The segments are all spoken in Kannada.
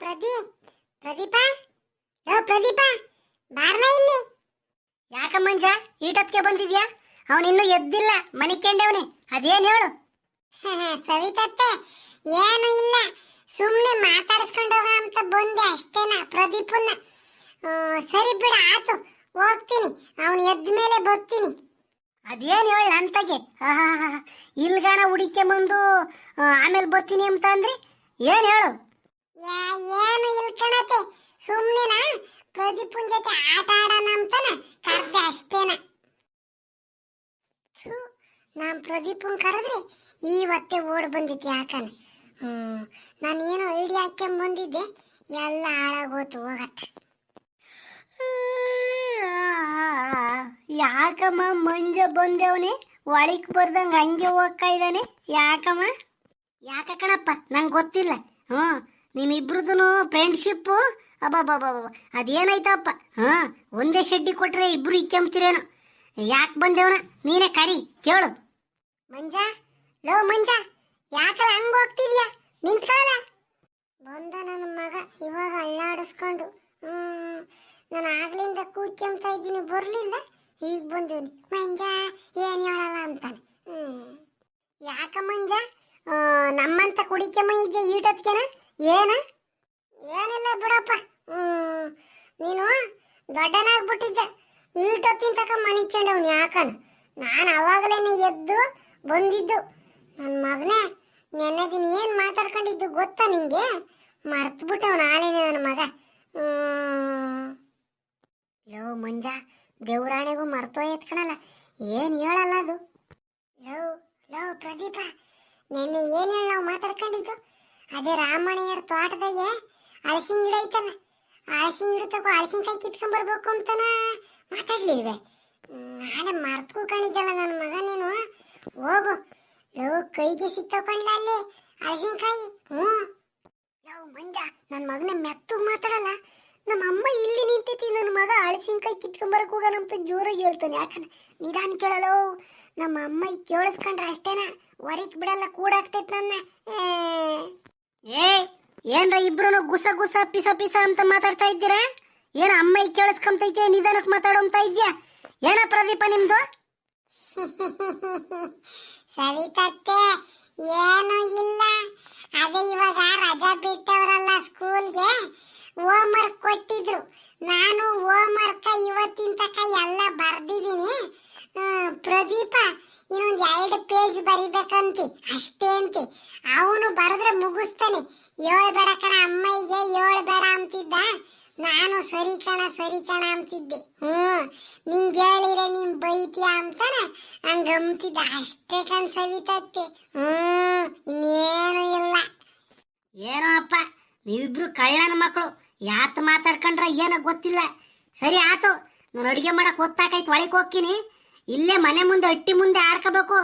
ಪ್ರದೀ? ಪ್ರದೀಪ? ಯೋ ಪ್ರದೀಪ ಬಾರ್ಲ ಇಲ್ಲಿ? ಯಾಕ ಮಂಜ ಈಟತ್ಗೆ ಬಂದಿದ್ಯಾ? ಅವನಿನ್ನೂ ಎದ್ದಿಲ್ಲ ಮನಿ ಅದೇನು ಹೇಳು? ಸವಿತತ್ತೆ ಏನು ಇಲ್ಲ ಸುಮ್ಮನೆ ಮಾತಾಡಿಸ್ಕೊಂಡು ಹೋಗೋಣ ಅಂತ ಬಂದೆ ಅಷ್ಟೇನಾ ಪ್ರದೀಪನ್ನ. ಸರಿ ಬಿಡ ಆತು ಹೋಗ್ತೀನಿ ಅವನು ಎದ್ದ ಮೇಲೆ ಬರ್ತೀನಿ. ಅದೇನು ಹೇಳ ಅಂತಗೆ ಇಲ್ಗಾನ ಹುಡಿಕೆ ಬಂದು ಆಮೇಲೆ ಬರ್ತೀನಿ ಅಂತ ಅಂದ್ರಿ ಏನು ಹೇಳು? ಏನು ಇಲ್ಕಣತೆ ಸುಮ್ಮನೆನಾ ಪ್ರದೀಪನ್ ಜೊತೆ ಆಟ ಆಡೋಣ ಅಂತನ ಕರ್ದೆ ಅಷ್ಟೇನ. ನಾನ್ ಪ್ರದೀಪನ್ ಕರೆದ್ರೆ ಇವತ್ತೇ ಓಡ್ ಬಂದಿತ್ತು ಯಾಕನ. ಹ್ಮ್, ನಾನೇನೋ ಐಡಿಯಾ ಹಾಕ್ಕೊಂಡ್ ಬಂದಿದ್ದೆ, ಎಲ್ಲ ಹಾಳಾಗೋತು ಹೋಗತ್ತ. ಯಾಕಮ್ಮ, ಮಂಜ ಬಂದವನೆ? ಒಳಕ್ ಬರ್ದಂಗ ಹಂಗೆ ಹೋಗ್ತಾ ಇದ್ದಾನೆ? ಯಾಕಮ್ಮ? ಯಾಕ ಕಣಪ್ಪ? ನಂಗೆ ಗೊತ್ತಿಲ್ಲ. ಹ್ಞೂ ನಿಮ್ಮಿಬ್ರದ್ದು ಫ್ರೆಂಡ್ಶಿಪ್ಪು ಅಬ್ಬಬ್ಬಬ್ಬ ಅದೇನಾಯ್ತಪ್ಪ ಹಾ, ಒಂದೇ ಶೆಡ್ಡಿ ಕೊಟ್ರೆ ಇಬ್ರು ಇಕ್ಕಂಬ್ತಿರೇನು ಯಾಕೆ ಬಂದೇವನ? ನೀನೇ ಕರಿ, ಕೇಳು. ಮಂಜ, ಲೋ ಮಂಜ ಯಾಕಲ್ಲ ಹಂಗ ಹೋಗ್ತಿದ್ಯಾ? ನಿಂತ್ಕೊಳ್ಳ ಬಂದ ನನ್ನ ಮಗ, ಇವಾಗ ಅಳ್ಳಾಡಿಸ್ಕೊಂಡು ನಾನು ಆಗ್ಲಿಂದ ಕೂತ್ಕೊಂತ ಇದ್ದೀನಿ, ಬರ್ಲಿಲ್ಲ? ಈಗ ಬಂದೀನಿ ಮಂಜ, ಏನು ಹೇಳಲ್ಲ ಅಂತಾನೆ. ಯಾಕ ಮಂಜ? ನಮ್ಮಂತ ಕುಡಿಕೆಮ್ಮ ಇದ್ದೆ ಈಟತ್ಕೆನ ಏನ? ಏನಿಲ್ಲ ಬಿಡಪ್ಪ. ನೀನು ದೊಡ್ಡನಾಗ್ಬಿಟ್ಟಿದ್ದ. ಈಟೊತ್ತಿನ ತಕ ಮನಿಕೊಂಡವ್ನು ಯಾಕನ? ನಾನು ಅವಾಗಲೇ ಎದ್ದು ಬಂದಿದ್ದು. ನನ್ನ ಮಗನೇ ನೆನ್ನೆ ದಿನ ಏನು ಮಾತಾಡ್ಕೊಂಡಿದ್ದು ಗೊತ್ತಾ ನಿಂಗೆ? ಮರ್ತುಬಿಟ್ಟವ್ ನಾಳೆನೆ ನನ್ನ ಮಗ. ಲೋ ಮಂಜ, ದೇವರಾಣೆಗೂ ಮರ್ತೋ ಕಣಲ್ಲ. ಏನು ಹೇಳಲ್ಲ ಅದು? ಲವ್ ಲವ್ ಪ್ರದೀಪ, ನೆನ್ನೆ ಏನು ಹೇಳಿ ನಾವು ಮಾತಾಡ್ಕೊಂಡಿದ್ದು? ಅದೇ ರಾಮಣ್ಣಯ್ಯರ ತೋಟದಾಗೆ ಅಳಸಿನ ಗಿಡ ಐತಲ್ಲ ಹಲಸಿನ ಗಿಡ ತಗೋ ಹಲಸಿನಕಾಯಿ ಕಿತ್ಕೊಂಡ್ ಬರ್ಬೇಕು ಅಂತನ ಮಾತಾಡ್ಲಿಲ್ವೆ? ನಾಳೆ ಮರ್ತ್ಕೊ ಕಣಿಜಲ್ಲ ನನ್ನ ಮಗ ನೀನು. ಹೋಗು. ಲವ್ ಕೈಗೆ ಸಿಕ್ತಕೊಂಡ್ಲ ಅಲ್ಲಿ ಹಲಸಿನಕಾಯಿ ಹ್ಞೂ. ಲವ್ ಮಂಜ ನನ್ನ ಮಗನ ಮೆತ್ತು ಮಾತಾಡಲ್ಲ. ನಮ್ಮ ಅಮ್ಮ ಇಲ್ಲಿ ನಿಂತೈತಿ ನನ್ನ ಮಗ ಹಳಸಿನಕಾಯಿ ಕಿತ್ಕೊಂಬರಕ್ ಹೋಗೋಣ ಅಂತ ಜೋರಾಗಿ ಹೇಳ್ತಾನೆ. ಯಾಕಂದ್ರೆ ನಿಧಾನ ಕೇಳಲ್ಲೋ ನಮ್ಮ ಅಮ್ಮ ಕೇಳಿಸ್ಕೊಂಡ್ರೆ ಅಷ್ಟೇನ. ಹೊರಗೆ ಬಿಡಲ್ಲ, ಕೂಡಾಗ್ತೈತೆ ನನ್ನ. ಏ. ಏನ್ರ ಇಬ್ರು ಗುಸ ಗುಸ ಪಿಸ ಪಿಸ ಅಂತ ಮಾತಾಡ್ತಾ ಇದ್ದೀರಾ? ಏನ ಅಮ್ಮ ಕೇಳಿಸ್ಕೊಂತೈತೆ ನಿಧಾನಕ್ಕೆ ಮಾತಾಡೋಂತ ಇದ್ಯಾ? ಏನ ಪ್ರದೀಪ ನಿಮ್ದು? ಸವಿತತ್ತೆ ಏನು ಇಲ್ಲ. ಅದೇ ಇವಾಗ ರಜಾ ಬಿಟ್ಟವರಲ್ಲ ಸ್ಕೂಲ್ಗೆ ಹೋಮ್ವರ್ಕ್ ಕೊಟ್ಟಿದ್ರು. ನಾನು ಹೋಮ್ವರ್ಕ್ ಇವತ್ತಿನ ತಕ ಎಲ್ಲ ಬರ್ದಿದ್ದೀನಿ. ಹ್ಮ್, ಪ್ರದೀಪ ಇನ್ನೊಂದು ಎರಡು ಪೇಜ್ ಬರಿಬೇಕಂತಿ, ಅಷ್ಟೇ ಅಂತಿ. ಅವನು ಬರೆದ್ರೆ ಮುಗಿಸ್ತಾನೆ. ಏಳು ಬೇಡ ಕಣ ಅಮ್ಮಯ್ಯ ಬೇಡ ಅಂತಿದ್ದ? ನಾನು ಸರಿ ಕಣ ಸರಿ ಕಣ ಅಂತಿದ್ದೆ. ಹ್ಮ್ ನಿಂಗೆ ಹೇಳಿದ್ರೆ ನಿನ್ ಬೈತೀಯ ಅಂತಾನ? ಹಂಗಂತಿದ್ದ ಅಷ್ಟೇ ಕಣ್ ಸವಿತತ್ತೆ. ಹ್ಮ್ ಇನ್ನೇನು ಇಲ್ಲ. ಏನೋ ಅಪ್ಪ ನೀವಿಬ್ರು ಕಳ್ಳನ ಮಕ್ಕಳು. ಯಾತ್ ಮಾತಾಡ್ಕೊಂಡ್ರ ಏನೋ ಗೊತ್ತಿಲ್ಲ. ಸರಿ, ಆತು. ನಾನು ಅಡುಗೆ ಮಾಡಕ್ ಹೊತ್ತಾಕೈತ್ ಒಳಗೆ ಹೋಗ್ತೀನಿ. ಇಲ್ಲೇ ಮನೆ ಮುಂದೆ ಅಟ್ಟಿ ಮುಂದೆ ಆಡ್ಕೋಬೇಕು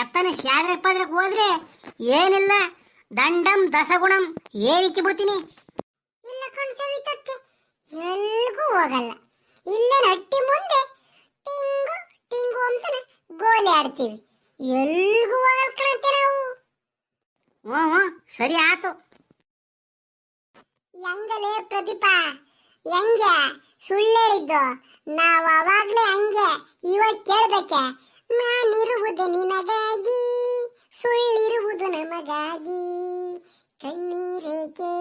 ಎತ್ತನ ಸ್ಯಾದ್ರೆ ಪದ್ರಕ್ಕೆ ಹೋದ್ರೆ ಏನಿಲ್ಲ. ದಂಡಂ ದಸಗುಣಂ ಏರಿಕೆ ಬಿಡ್ತೀನಿ. ಇಲ್ಲ ಕಣ್ ಸವಿತಕ್ಕೆ, ಎಲ್ಗೂ ಹೋಗಲ್ಲ. ಇಲ್ಲೇ ನಟ್ಟಿ ಮುಂದೆ ಟಿಂಗು ಟಿಂಗು ಅಂತಾನೆ ಗೋಲಿ ಆಡ್ತೀವಿ. ಎಲ್ಗೂ ಹೋಗಲ್ ಕಣಂತೆ ನಾವು. ಹ್ಞೂ ಹ್ಞೂ ಸರಿ ಆತು. ಹೆಂಗಲೇ ಪ್ರದೀಪ ಹೆಂಗೆ ಸುಳ್ಳೇಳಿದ್ದು ನಾವು ಅವಾಗ್ಲೇ ಹಂಗೆ ಇವಾಗ ಕೇಳ್ಬೇಕೆ? ನಾನಿರುವುದು ನಿನಗಾಗಿ, ಸುಳ್ಳಿರುವುದು ನಮಗಾಗಿ. ಕಣ್ಣೀರೇಕೆ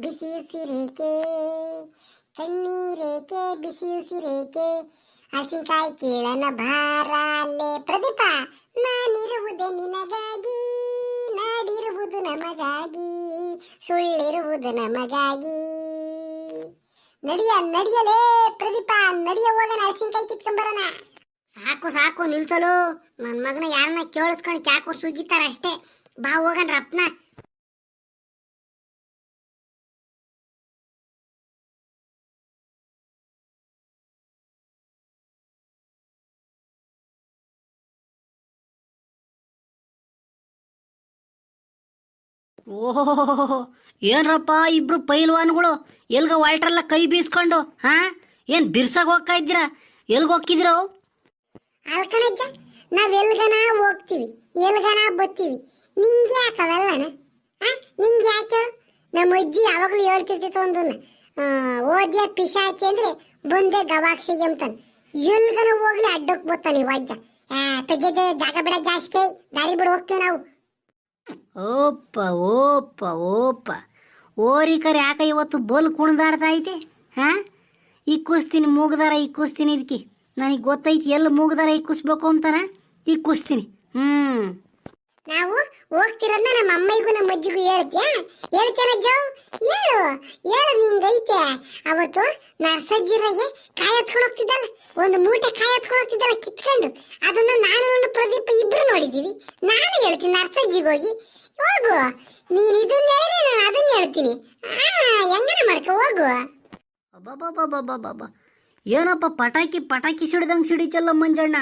ಬಿಸಿ ಉಸಿರೇಕೆ ಕಣ್ಣೀರೇಕೆ ಬಿಸಿ ಉಸಿರೇಕೆ ಹಸಿಕಾಯಿ ಕೀಳನ ಭಾರ ಅಲ್ಲೇ. ಪ್ರದೀಪ, ನಾನಿರುವುದೇ ನಿನಗಾಗಿ, ನಾಡಿರುವುದು ನಮಗಾಗಿ, ಸುಳ್ಳಿರುವುದು ನಮಗಾಗಿ. ನಡಿಯ, ನಡಿಯಲೇ ಪ್ರದೀಪ, ನಡಿಯ ಹೋಗೋಣ ಹಸಿನಕಾಯಿ ಕಿತ್ಕೊಂಬರೋಣ ಸಾಕು ಸಾಕು, ನಿಲ್ಸಲು. ನನ್ನ ಮಗನ ಯಾರನ್ನ ಕೇಳಿಸ್ಕೊಂಡು ಚಾಕು ಸುಗಿತಾರ ಅಷ್ಟೇ. ಬಾ ಹೋಗನ್ ರಪ್ನ ಓಹೋ, ಏನ್ರಪ್ಪ ಇಬ್ರು ಪೈಲ್ವಾನ್ಗಳು? ಎಲ್ಗ ವಾಲ್ಟ್ರಲ್ಲ ಕೈ ಬೀಸ್ಕೊಂಡು, ಹಾ? ಏನ್ ಬಿರ್ಸಾಗ ಹೋಗ್ತಾ ಇದ್ದೀರಾ? ಎಲ್ಗ ಹೋಗ್ತಿದ್ರು ಅಲ್ಕಣಜ್ಜ ನಾವ್ ಎಲ್ಗನ ಹೋಗ್ತೀವಿ, ಎಲ್ಗನ ಬತ್ತೀವಿ. ನಿಂಗೆ ಯಾಕವೆಲ್ಲನ ನಿಂಗೆ ಯಾಕೆ ನಮ್ಮ ಅಜ್ಜಿ ಯಾವಾಗ್ಲೂ ಹೇಳ್ತಿರ್ತಿತ್ತು ಒಂದನ್ನ. ಓದ್ಯ ಪಿಶಾಚಿ ಅಂದ್ರೆ ಬಂದೆ ಗವಾಕ್ಷಿಗೆ ಅಂತಾನೆ. ಎಲ್ಗನ ಹೋಗ್ಲಿ ಅಡ್ಡಕ್ ಬರ್ತಾನೆ ಈ ಅಜ್ಜ ತೆಗೆದೆ ಜಾಗ ಬಿಡ ಜಾಸ್ತಿ, ದಾರಿ ಬಿಡ, ಹೋಗ್ತೀವಿ ನಾವು. ಓಪ್ಪ ಓಪ್ಪ ಓಪ್ಪ. ಓರಿಕರ್ ಯಾಕ ಇವತ್ತು ಬೋಲ್ ಕುಣ್ದಾಡ್ತಾ ಐತಿ? ಹಾ? ಇಕ್ಕುಸ್ತೀನಿ ಮೂಗ್ದಾರ ಇಕ್ಕುಸ್ತೀನಿ ಇದಕ್ಕೆ ನನಗೆ ಗೊತ್ತೈತಿ ಎಲ್ಲಿ ಮೂಗ್ದಾರ ಇಕ್ಕಿಸ್ಬೇಕು ಈ ಇಕ್ಕುಸ್ತೀನಿ ಹ್ಮ್. ನಾವು ಹೋಗ್ತಿರೋದ್ನ ನಮ್ಮ ಅಮ್ಮೈಗೂ ನಮ್ಮ ಅಜ್ಜಿಗೂ ಹೇಳ್ತೀಯಾ? ಹೇಳ್ತೇನೆ ಜಾವ್ ಹೇಳು ಹೇಳು ನಿಂಗೈತೆ ಅವತ್ತು ನರ್ಸಜ್ಜಿರಾಗೆ ಕಾಯಿ ಹತ್ಕೊಂಡು ಹೋಗ್ತಿದ್ದಲ್ಲ, ಒಂದು ಮೂಟೆ ಕಾಯಿ ಹತ್ಕೊಂಡು ಹೋಗ್ತಿದ್ದಲ್ಲ ಕಿತ್ಕೊಂಡು. ಅದನ್ನ ನಾನು ನನ್ನ ಪ್ರದೀಪ ಇಬ್ರು ನೋಡಿದೀವಿ ನಾನು ಹೇಳ್ತೀನಿ ನರ್ಸಜ್ಜಿಗೆ ಹೋಗಿ. ಹೋಗು, ನೀನ್ ಇದನ್ನ ಹೇಳಿದ್ರೆ ನಾನು ಅದನ್ನ ಹೇಳ್ತೀನಿ. ಹೆಂಗನ ಬಾಬಾ ಹೋಗು. ಬಾಬಾ ಏನಪ್ಪ ಪಟಾಕಿ ಪಟಾಕಿ ಸಿಡಿದಂಗೆ ಸಿಡಿಚಲ್ಲ ಮಂಜಣ್ಣ?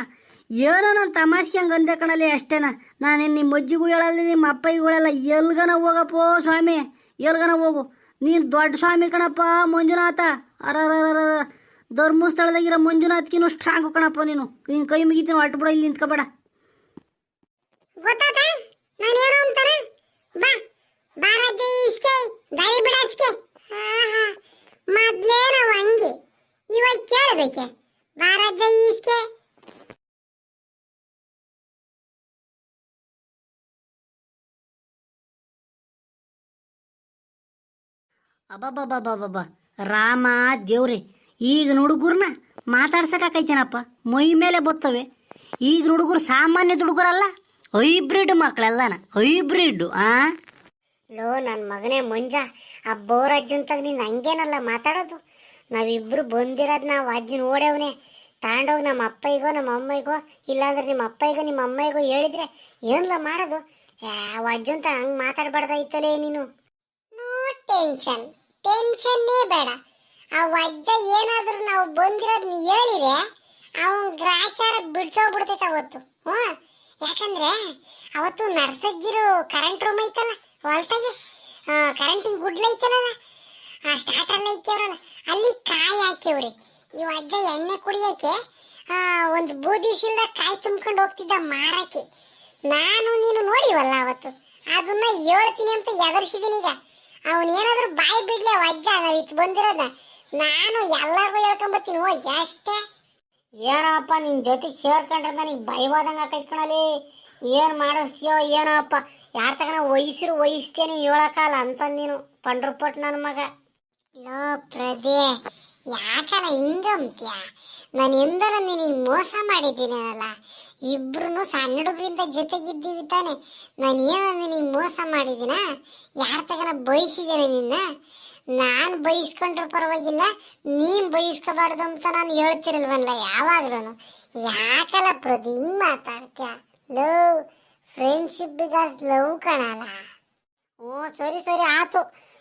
ಏನೋ ನಾನು ತಮಾಷೆ ಹಂಗೆ ಅಂದೆ ಕಣಲ್ಲಿ ಅಷ್ಟೇನ? ನಾನೇನು ನಿಮ್ಮ ಅಜ್ಜಿಗೂ ಹೇಳಲ್ಲ ನಿಮ್ಮ ಅಪ್ಪಗೂ ಹೇಳಲ್ಲ ಎಲ್ಗನ ಹೋಗಪ್ಪೋ ಸ್ವಾಮಿ, ಎಲ್ಗನ ಹೋಗು. ನೀನು ದೊಡ್ಡ ಸ್ವಾಮಿ ಕಣಪ್ಪ ಮಂಜುನಾಥ. ಅರರರ ಧರ್ಮಸ್ಥಳದಾಗಿರೋ ಮಂಜುನಾಥ್ಕಿನೂ ಸ್ಟ್ರಾಂಗ್ ಕಣಪ್ಪ ನೀನು. ನೀನು ಕೈ ಮುಗಿತೀನಿ ಹೊಟ್ಟುಬಿಡ ಇಲ್ಲಿ ನಿಂತ್ಕೊಬೇಡ. ಮೊದ್ಲೇ ಹಂಗೆ. ಇವಾಗ ಕೇಳಬೇಕೆ? ಬಾರಜ್ಜ ಇಸ್ಕೆ. ಅಬ್ಬಬ್ಬಬ್ಬಬ್ಬಬ್ಬ ರಾಮ ದೇವ್ರಿ ಈಗ ಹುಡುಗರ್ನ ಮಾತಾಡ್ಸಕ್ಕಾಕೈತೇನಪ್ಪ ಮೈ ಮೇಲೆ ಬತ್ತವೆ. ಈಗ ಹುಡುಗರು ಸಾಮಾನ್ಯ ಹುಡುಗರಲ್ಲ ಹೈಬ್ರಿಡ್ ಮಕ್ಕಳೆಲ್ಲನ ಹೈಬ್ರಿಡ್ ಆ? ಲೋ ನನ್ನ ಮಗನೇ ಮಂಜ ಆ ಬೋರಜ್ಜಂತಾಗ ನೀನು ಹಂಗೇನಲ್ಲ ಮಾತಾಡೋದು? ನಾವಿಬ್ರು ಬಂದಿರೋದು ನಾವು ಅಜ್ಜಿ ನೋಡ್ಯವನೆ ತಗೊಂಡೋಗಿ ನಮ್ಮ ಅಪ್ಪಯ್ಗೋ ನಮ್ಮ ಅಮ್ಮಯ್ಗೋ ಇಲ್ಲಾಂದ್ರೆ ನಿಮ್ಮ ಅಪ್ಪಯ್ಗೋ ನಿಮ್ಮ ಅಮ್ಮಯ್ಗೋ ಹೇಳಿದ್ರೆ ಏನಲ್ಲ ಮಾಡೋದು? ಯಾವ ಅಜ್ಜಂತ ಹಂಗೆ ಮಾತಾಡ್ಬಾರ್ದಾಯ್ತಲೇ ನೀನು? No tension. ಟೆನ್ಷನ್ನೇ ಬೇಡ. ಆ ಅಜ್ಜ ಏನಾದರೂ ನಾವು ಬಂದಿರೋದನ್ನ ಹೇಳಿದ್ರೆ ಅವನ ಗ್ರಾಚಾರ ಬಿಡ್ಸೋಗ್ಬಿಡ್ತೈತೆ ಅವತ್ತು. ಹ್ಞೂ? ಯಾಕಂದ್ರೆ ಅವತ್ತು ನರ್ಸಜ್ಜಿರು ಕರೆಂಟ್ ರೂಮ್ ಐತಲ್ಲ ಹೊಲ್ತಾಗೆ. ಕರೆಂಟಿನ ಗುಡ್ಲ ಐತಲ್ಲ ಆ ಸ್ಟಾರ್ಟರ್ಲ ಐಕ್ಯವ್ರಲ್ಲ ಅಲ್ಲಿ ಕಾಯಿ ಹಾಕ್ಯವ್ರಿ ಈ ಅಜ್ಜ ಎಣ್ಣೆ ಕುಡಿಯಕ್ಕೆ ಆ, ಒಂದು ಬೂದಿ ಶಿಲ್ದ ಕಾಯಿ ತುಂಬ್ಕೊಂಡು ಹೋಗ್ತಿದ್ದ ಮಾರಕ್ಕೆ. ನಾನು ನೀನು ನೋಡಿವಲ್ಲ ಅವತ್ತು ಅದನ್ನ ಹೇಳ್ತೀನಿ ಅಂತ ಎದರ್ಸಿದೀನಿ ಈಗ. ಅವನ್ ಏನಾದರೂ ಬಾಯಿ ಬಿಡ್ಲಿ ವಜ್ಜ ನಾವ್ ಇತ್ತು ಬಂದಿರೋದ. ನಾನು ಎಲ್ಲಾರ್ಗು ಹೇಳ್ಕೊಂಬತ್ತೀನಿ ಹೋಗಿ ಅಷ್ಟೇ. ಏನಪ್ಪ ನಿನ್ನ ಜೊತೆಗೆ ಸೇರ್ಕೊಂಡ್ರೆ ನನಗೆ ಭಯವಾದಂಗೆ ಆಕೈತ್ ಏನು ಮಾಡಿಸ್ತೀಯೋ, ಏನಪ್ಪ. ಯಾರ ತಗನ ವಯಸ್ಸರು ವಹಿಸ್ತೇನೆ ಹೇಳಕಾಲ ಅಂತಂದು ನೀನು ಪಂಡ್ರಪಟ್ ನನ್ನ ಮಗ. ಲೋ ಪ್ರದೇ ಯಾಕಲ್ಲ ಹಿಂಗಂತ್ಯ? ನಾನು ಎಂದರ ನಿನಗೆ ಮೋಸ ಮಾಡಿದ್ದೀನಲ್ಲ ಇಬ್ರು ಸಣ್ಣ ಜೊತೆಗಿದ್ದೀವಿ ತಾನೆ. ನಾನು ನಿನಗೆ ಮೋಸ ಮಾಡಿದ್ದೀನ? ಯಾರ ತಗನ ಬಯಸಿದ್ದೇನೆ ನಿನ್ನ? ನಾನು ಬಯಸ್ಕೊಂಡ್ರು ಪರವಾಗಿಲ್ಲ, ನೀನ್ ಬಯಸ್ಕೋಬಾರ್ದು ಅಂತ ನಾನು ಹೇಳ್ತಿರಲ್ವಲ್ಲ ಯಾವಾಗ್ಲೂ ಯಾಕಲ್ಲ ಪ್ರತಿ ಹಿಂಗ್ ಮಾತಾಡ್ತೀಯ? ಲವ್ ಫ್ರೆಂಡ್ಶಿಪ್ ಬಿಕಾಸ್ ಲವ್ ಕಣಲ್ಲ. ಓ, ಸರಿ ಸರಿ, ಆತು.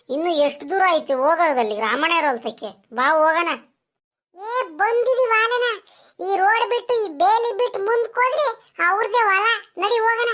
ಇನ್ನು ಎಷ್ಟು ದೂರ ಐತಿ? ಹೋಗೋದಲ್ಲಿ ರಾಮಣ್ಣ ಹೊಲ್ತಕ್ಕೆ ಬಾ, ಹೋಗೋಣ. ಏ ಬಂದಿದೀವಿ ಈ ರೋಡ್ ಬಿಟ್ಟು ಈ ಬೇಲಿ ಬಿಟ್ಟು ಮುಂದಕ್ಕೆ ಹೋದ್ರೆ ಅವ್ರದೇ ಹೊಲ. ನಡಿ ಹೋಗೋಣ.